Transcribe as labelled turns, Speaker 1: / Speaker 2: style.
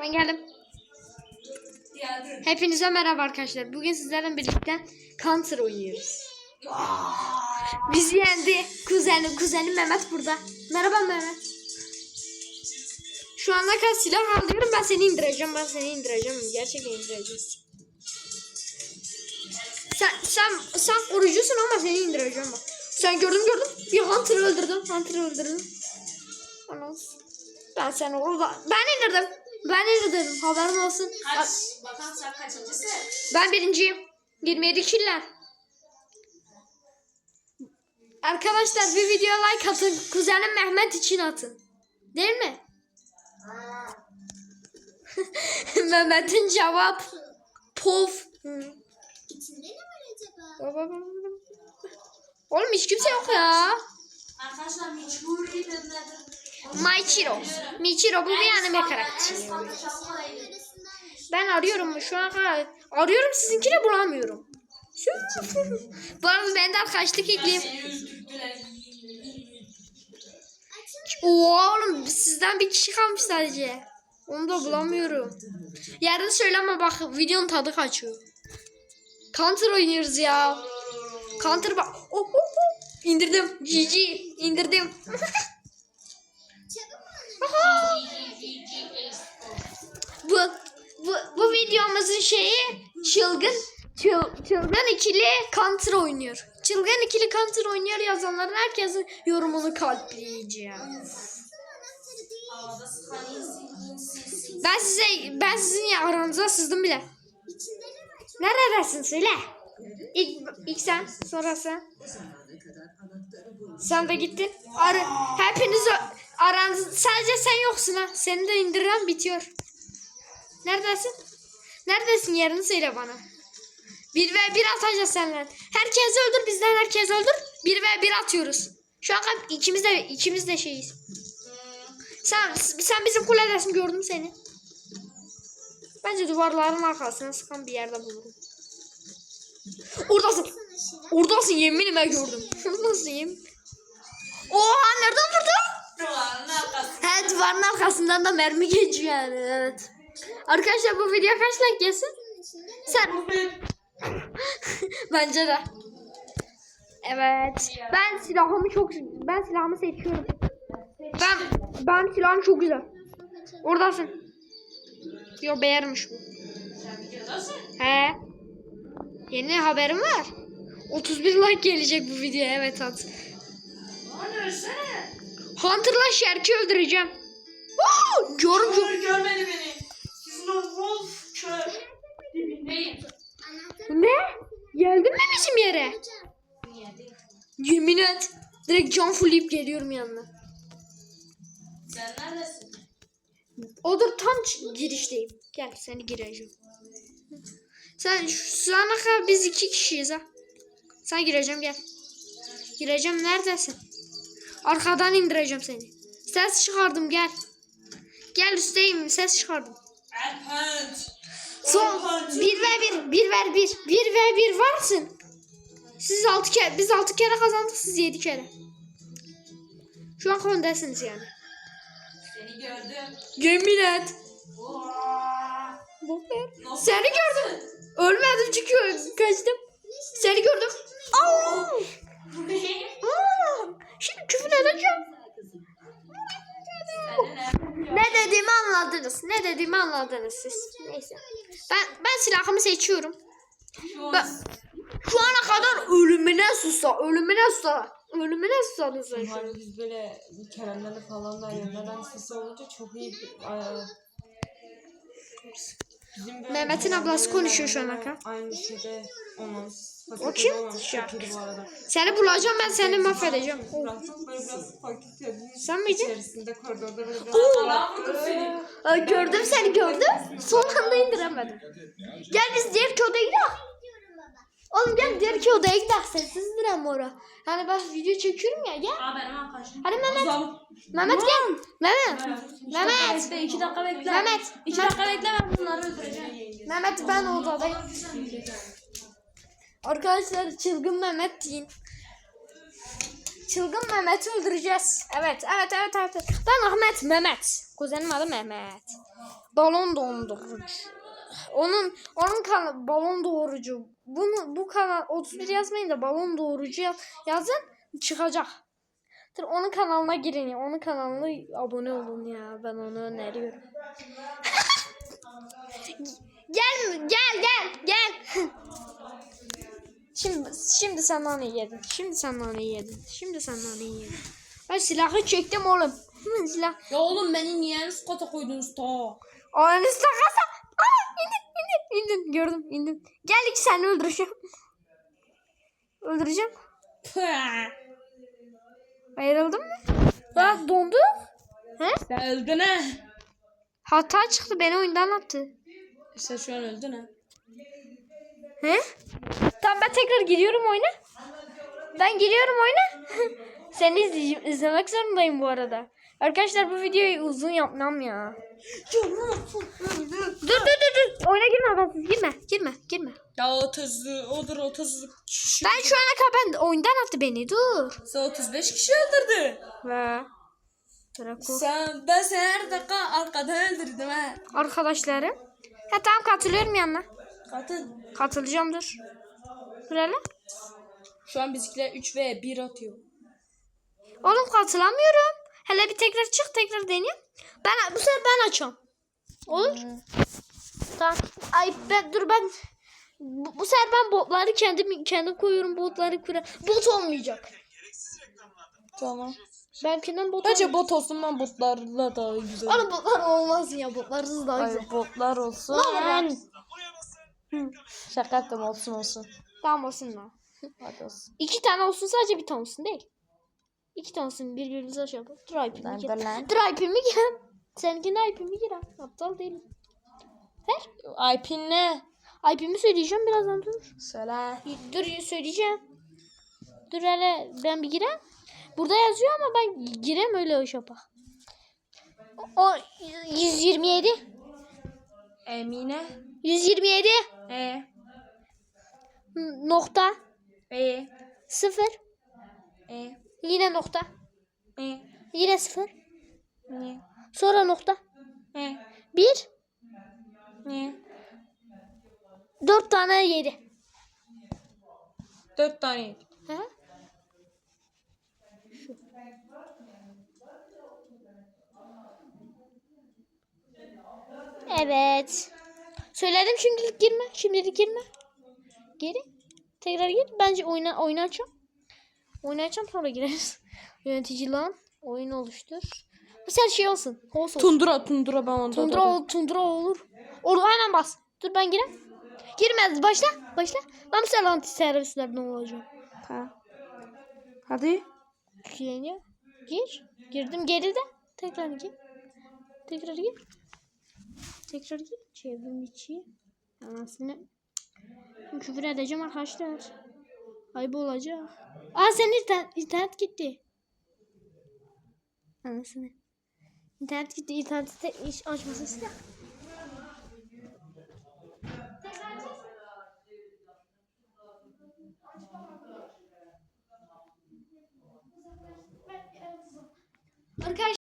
Speaker 1: Ben geldim. Hepinize merhaba arkadaşlar. Bugün sizlerle birlikte Counter oynuyoruz. Bizi yendi. Kuzenim, kuzenim Mehmet burada. Merhaba Mehmet. Şu ana kadar silah alıyorum. Ben seni indireceğim. Ben seni indireceğim. Gerçekten indireceğim. Sen, sen, sen korucusun ama seni indireceğim bak. Sen gördüm gördüm. Bir Hunter'ı öldürdüm. Hunter'ı öldürdüm. Anas. Ben seni orada... Ben indirdim. Ben indirdim. Haberin olsun.
Speaker 2: Kaç? Bakalım sen kaçıncısın?
Speaker 1: Ben birinciyim. 27 killer. Arkadaşlar bir video like atın. Kuzenim Mehmet için atın. Değil mi? Mehmet'in cevap pof.
Speaker 3: İçinde ne var acaba?
Speaker 1: Oğlum hiç kimse yok ya.
Speaker 2: Arkadaşlar mecburi dediler.
Speaker 1: Michiro. Michiro bu bir anime karakteri. Ben arıyorum şu an. Arıyorum sizinkini bulamıyorum. Bu arada ben de arkadaşlık ekleyeyim. Oğlum sizden bir kişi kalmış sadece. Onu da bulamıyorum. Yarın söyleme bak videonun tadı kaçıyor. Counter oynuyoruz ya. Counter bak. Oh, oh, oh. İndirdim. GG indirdim. bu, bu, bu videomuzun şeyi çılgın çıl, çılgın ikili Counter oynuyor. Çılgın ikili Counter oynuyor yazanların herkesin yorumunu kalpleyeceğim. Ben size ben sizin ya aranıza sızdım bile. Neredesin söyle. İlk, ilk sen sonra sen. Sen de gittin. Ar hepiniz aranız sadece sen yoksun ha. Seni de indiren bitiyor. Neredesin? Neredesin yerini söyle bana. 1 ve 1 atacağız seninle. Herkes öldür bizden herkes öldür. 1 ve 1 atıyoruz. Şu an ikimiz de ikimiz de şeyiz. Sen sen bizim kuledesin gördüm seni. Bence duvarların arkasına sıkan bir yerde bulurum. Oradasın. Oradasın yemin ben gördüm. Oradasın yemin. Oha nereden vurdun? He duvarın arkasından da mermi geçiyor yani evet. Arkadaşlar bu video kaç like gelsin? Sen bence de. Evet. Ben silahımı çok ben silahımı seçiyorum. Ben ben silahım çok güzel. Oradasın. Yo beğenmiş bu. He. Yeni haberim var. 31 like gelecek bu videoya evet at.
Speaker 2: Lan ölsene.
Speaker 1: Hunter'la Shark'i öldüreceğim. Oo, Gör gör.
Speaker 2: Kör görmedi beni. Sizin o wolf kör. Dibindeyim.
Speaker 1: Ne? Geldin mi bizim yere? Yemin et. Direkt can fullleyip geliyorum yanına.
Speaker 2: Sen neredesin?
Speaker 1: Odur tam girişteyim. Gel seni gireceğim. Sen şu ana kadar biz iki kişiyiz ha. Sen gireceğim gel. Gireceğim neredesin? Arkadan indireceğim seni. Ses çıkardım gel. Gel üstteyim ses çıkardım. Son 1 ve 1 1 ver 1 1 ve 1 varsın. Siz 6 kere biz 6 kere kazandık siz 7 kere. Şu an öndesiniz yani.
Speaker 2: Seni gördüm.
Speaker 1: Yemin et. Seni gördüm. Ölmedim çünkü kaçtım. Seni gördüm. Aa! Aa! Şimdi küfür edeceğim. Ne dediğimi anladınız. Ne anladınız siz. Neyse. Ben ben silahımı seçiyorum. Ben, şu ana kadar ölümüne susa, ölümüne susa, ölümüne susadın sen şu.
Speaker 4: Hani biz böyle Kerem'le falan da yanlardan sesi olunca çok iyi bir... Aa, Bizim böyle
Speaker 1: Mehmet'in ablası konuşuyor şu an Hakan.
Speaker 4: Aynı şeyde olmamız.
Speaker 1: O kim?
Speaker 4: arada.
Speaker 1: Seni bulacağım ben seni mahvedeceğim. Sen miydin? Aa, gördüm seni gördüm. Son anda indiremedim. Gel biz diğer odaya gidelim. Oğlum gel diğer ki odaya gidelim. Sessizdir ama ora. Hani ben video çekiyorum ya gel.
Speaker 2: Aa benim arkadaşım.
Speaker 1: Hadi Mehmet. Mehmet gel. Mehmet. Mehmet.
Speaker 2: Bekle iki dakika bekle.
Speaker 1: Mehmet.
Speaker 2: İki dakika bekle ben bunları öldüreceğim.
Speaker 1: Mehmet ben odadayım. Arkadaşlar çılgın Mehmet deyin. çılgın Mehmet'i öldüreceğiz. Evet, evet, evet, evet. Ben Ahmet Mehmet. Kuzenim adı Mehmet. Balon dondurucu. Onun onun kanal balon doğurucu. Bunu bu kanal 31 yazmayın da balon doğurucu yaz, yazın çıkacak. Dur, onun kanalına girin ya. Onun kanalına abone olun ya. Ben onu öneriyorum. gel gel gel gel. Şimdi şimdi sen naneyi yedin. Şimdi sen naneyi yedin. Şimdi sen naneyi yedin. Ben silahı çektim oğlum. Silah.
Speaker 4: Ya oğlum beni niye üst kata koydunuz ta?
Speaker 1: Ananı sakasa. Aa, indin indin indin. Gördüm indin. Gel ki seni öldüreceğim. Öldüreceğim. Ayrıldın mı? Bak dondu. He?
Speaker 4: Sen öldün ha.
Speaker 1: Hata çıktı beni oyundan attı.
Speaker 4: Sen şu an öldün ha.
Speaker 1: He? Tamam ben tekrar giriyorum oyuna. Ben giriyorum oyuna. Seni izleyeceğim, izlemek zorundayım bu arada. Arkadaşlar bu videoyu uzun yapmam ya. Dur dur dur dur. Oyuna girme girme. Girme girme.
Speaker 4: Ya 30 odur 30 kişi.
Speaker 1: Ben şu ana kadar ben oyundan attı beni dur.
Speaker 4: Sen 35 kişi öldürdü.
Speaker 1: Ve Draco.
Speaker 4: Sen ben seni her dakika arkadan öldürdüm ha.
Speaker 1: Arkadaşlarım. Ha tamam katılıyorum yanına.
Speaker 4: Katıl.
Speaker 1: Katılacağım dur. Dur hele.
Speaker 4: Şu an bizimkiler 3 ve 1 atıyor.
Speaker 1: Oğlum katılamıyorum. Hele bir tekrar çık tekrar deneyeyim. Ben bu sefer ben açıyorum. Olur. Tamam. Ay ben dur ben bu, bu sefer ben botları kendim kendim koyuyorum botları kura. Bot olmayacak.
Speaker 4: Tamam.
Speaker 1: Benimkinden bot
Speaker 4: Bence bot olsun ben botlarla daha güzel.
Speaker 1: Oğlum botlar olmaz ya botlarsız daha güzel.
Speaker 4: Hayır botlar olsun.
Speaker 1: Ne lan?
Speaker 4: Hı. Şaka yaptım olsun olsun.
Speaker 1: Tamam olsun lan.
Speaker 4: Hadi olsun.
Speaker 1: İki tane olsun sadece bir tane olsun değil. İki tane olsun birbirimize şey yapalım. Dur IP'mi gir. dur IP'mi gir. Seninkinde IP'mi gir ha. Aptal değilim. Ver.
Speaker 4: IP ne?
Speaker 1: IP'mi söyleyeceğim birazdan dur.
Speaker 4: Söyle.
Speaker 1: Dur söyleyeceğim. Dur hele ben bir gireyim. Burada yazıyor ama ben gireyim öyle o şapa. O 127.
Speaker 4: Emine.
Speaker 1: 127
Speaker 4: E.
Speaker 1: nokta
Speaker 4: E.
Speaker 1: 0
Speaker 4: E.
Speaker 1: yine nokta
Speaker 4: E.
Speaker 1: yine 0
Speaker 4: Ne?
Speaker 1: sonra nokta
Speaker 4: E.
Speaker 1: 1
Speaker 4: Ne?
Speaker 1: 4 tane 7.
Speaker 4: 4 tane.
Speaker 1: Hı? Evet. Söyledim şimdilik girme. Şimdilik girme. Geri. Tekrar gir. Bence oyna, oyunu açalım. Oyunu açalım sonra gireriz. Yönetici lan. Oyun oluştur. Mesela şey olsun. Host olsun.
Speaker 4: Tundura tundura ben onda.
Speaker 1: Tundra, ol, tundra olur. Olur hemen bas. Dur ben gireyim. Girmez. Başla. Başla. Ben mesela anti servislerden olacağım.
Speaker 4: Ha. Hadi.
Speaker 1: Yükleniyor. Gir. Girdim geride. Tekrar gir. Tekrar gir. Tekrar gir. Çevrim içi. Anasını. Küfür edeceğim arkadaşlar. Ayıp olacak. Aa senin internet, internet gitti. Anasını. İnternet gitti. İnternette iş açmasın silah. Arkadaşlar